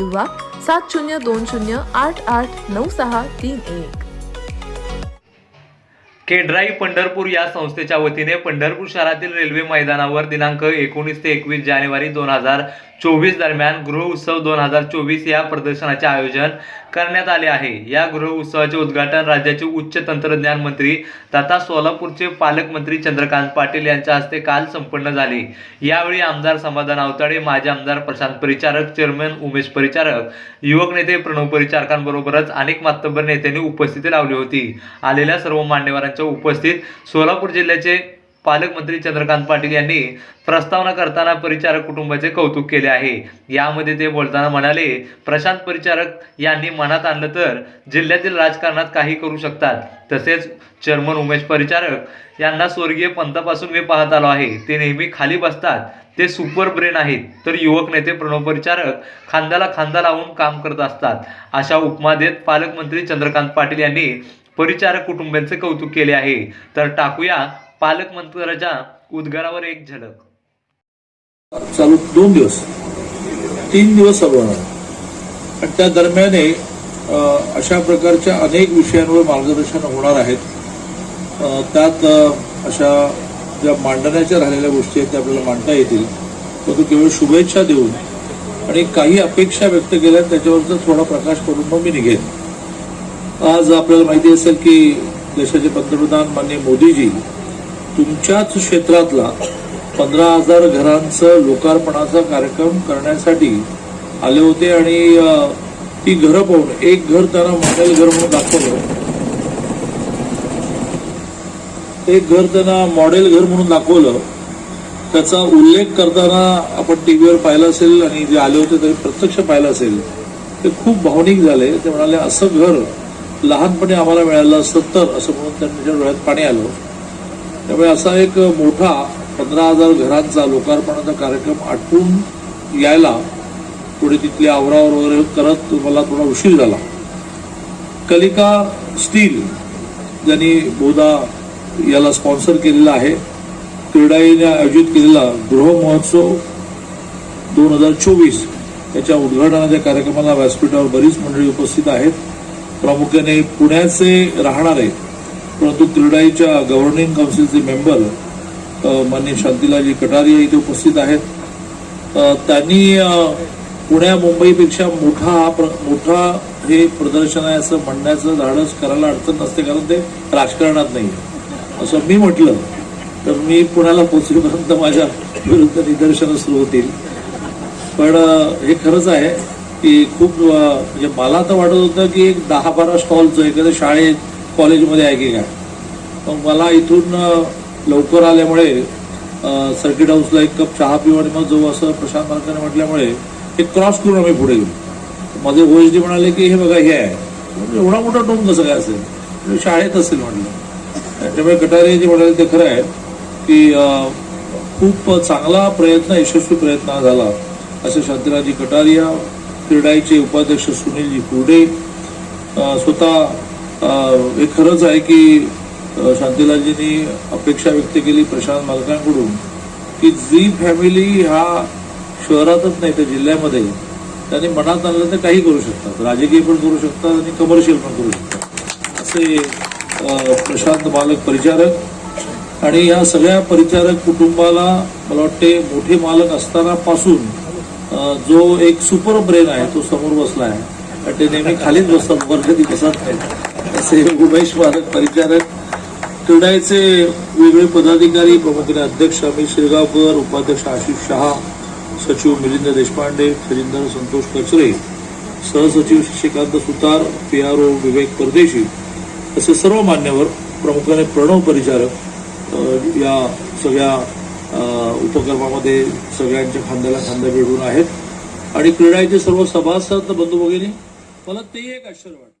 किंवा सात शून्य दोन शून्य आठ आठ नऊ सहा तीन एक. केड्राई पंढरपूर या संस्थेच्या वतीने पंढरपूर शहरातील रेल्वे मैदानावर दिनांक एकोणीस ते एकवीस जानेवारी दोन हजार चोवीस दरम्यान गृह उत्सव दोन हजार चोवीस या प्रदर्शनाचे आयोजन करण्यात आले आहे. या गृह उत्सवाचे उद्घाटन राज्याचे उच्च तंत्रज्ञान मंत्री तथा सोलापूरचे पालकमंत्री चंद्रकांत पाटील यांच्या हस्ते काल संपन्न झाले. यावेळी आमदार समाधान आवताडे माजी आमदार प्रशांत परिचारक चेअरमन उमेश परिचारक युवक नेते प्रणव परिचारकांबरोबरच अनेक मातब्बर नेत्यांनी उपस्थिती लावली होती. आलेल्या सर्व मान्यवरांच्या उपस्थित सोलापूर जिल्ह्याचे पालकमंत्री चंद्रकांत पाटील यांनी प्रस्तावना करताना परिचारक कुटुंबाचे कौतुक केले आहे. यामध्ये ते बोलताना म्हणाले प्रशांत परिचारक यांनी मनात आणलं तर जिल्ह्यातील राजकारणात काही करू शकतात. तसेच चेअरमन उमेश परिचारक यांना स्वर्गीय पंतापासून मी पाहत आलो आहे. ते नेहमी खाली बसतात. ते सुपर ब्रेन आहेत. तर युवक नेते प्रणव परिचारक खांद्याला खांदा लावून काम करत असतात. अशा उपमा देत पालकमंत्री चंद्रकांत पाटील यांनी परिचारक कुटुंबियांचे कौतुक केले आहे. तर टाकूया पालकमंत्र्याच्या उद्गारावर एक झलक. चालू दोन दिवस. तीन दिवस चालू होणार. आणि त्या दरम्याने अशा प्रकारच्या अनेक विषयांवर मार्गदर्शन होणार आहेत. त्यात अशा ज्या मांडण्याच्या राहिलेल्या गोष्टी आहेत त्या आपल्याला मांडता येतील. परंतु केवळ शुभेच्छा देऊन आणि काही अपेक्षा व्यक्त केल्या त्याच्यावरचा थोडा प्रकाश करून मग मी निघेन. आज आपल्याला माहिती असेल की देशाचे पंतप्रधान माननीय मोदीजी तुमच्याच क्षेत्रातला पंधरा हजार घरांचं लोकार्पणाचा कार्यक्रम करण्यासाठी आले होते आणि ती घरं पाहून एक घर त्यांना मॉडेल घर म्हणून दाखवलं. एक घर त्यांना मॉडेल घर म्हणून दाखवलं. त्याचा उल्लेख करताना आपण टीव्हीवर पाहिला असेल आणि जे आले होते ते प्रत्यक्ष पाहिलं असेल. ते खूप भावनिक झाले. ते म्हणाले असं घर लहानपणी आम्हाला मिळालं असतं तर असं म्हणून त्यांच्या डोळ्यात पाणी आलं. त्यामुळे असा एक मोठा पंधरा हजार घरांचा लोकार्पणाचा कार्यक्रम आटपून यायला थोडी तिथली आवरावर वगैरे करत मला थोडा उशीर झाला. कलिका स्टील ज्यांनी बोधा याला स्पॉन्सर केलेला आहे क्रीडाईने आयोजित केलेला गृहमहोत्सव दोन हजार चोवीस याच्या उद्घाटनाच्या कार्यक्रमाला व्यासपीठावर बरीच मंडळी उपस्थित आहेत. प्रामुख्याने पुण्याचे राहणारे परंतु क्रीडाईच्या गव्हर्निंग काउन्सिलचे मेंबर अ, माननीय शांतीलाजी कटारिया इथे उपस्थित आहेत. त्यांनी पुण्या मुंबईपेक्षा मोठा हा प्र- मोठा हे प्रदर्शन आहे असं म्हणण्याचं धाडस करायला अडचण नसते कारण ते राजकारणात नाही असं मी म्हटलं तर मी पुण्याला पोहोचेपर्यंत माझ्या विरुद्ध निदर्शनं सुरू होतील. पण हे खरंच आहे की खूप म्हणजे मला तर वाटत होतं की एक दहा बारा स्टॉलचं एखाद्या शाळेत कॉलेजमध्ये आहे की काय? मग मला इथून लवकर आल्यामुळे सर्किट हाऊसला एक कप चहा पिऊ आणि मग जाऊ असं प्रशांत मार्काने म्हटल्यामुळे हे क्रॉस करून आम्ही पुढे गेलो. माझे ओएसडी म्हणाले की हे बघा हे आहे. म्हणजे एवढा मोठा टोम कसं काय असेल? म्हणजे शाळेत असेल म्हटलं. त्यामुळे कटारे जे म्हणाले ते खरं आहे की खूप चांगला प्रयत्न यशस्वी प्रयत्न हा झाला. असे शांतीराजी कटारिया क्रीडाईचे उपाध्यक्ष सुनीलजी कुर्डे स्वतः हे खरंच आहे की शांतीलालजींनी अपेक्षा व्यक्त केली प्रशांत मालकांकडून की जी फॅमिली ह्या शहरातच नाही तर जिल्ह्यामध्ये. त्यांनी मनात आणलं तर काही करू शकतात. राजकीय पण करू शकतात आणि कमर्शियल पण करू शकतात. असे प्रशांत मालक परिचारक आणि या सगळ्या परिचारक कुटुंबाला मला वाटते मोठे मालक असताना पासून जो एक सुपर ब्रेन आहे तो समोर बसला आहे. आणि ते नेहमी खालीच बसतात वर बसत नाही असे उमेश मालक परिचारक. क्रीडाचे वेगळे पदाधिकारी प्रमुखाने अध्यक्ष अमित शिरगावकर उपाध्यक्ष आशिष शहा सचिव मिलिंद देशपांडे खजिनदार संतोष कचरे सहसचिव Shashikant Sutar P R O Vivek Pardeshi. असे सर्व मान्यवर प्रमुखाने प्रणव परिचारक या सगळ्या उपक्रमामध्ये सगळ्यांच्या खांद्याला खांदा मिळून आहेत. आणि क्रीडाचे सर्व सभासद बंधू भगिनी मला ते एक आश्चर्य वाटतं.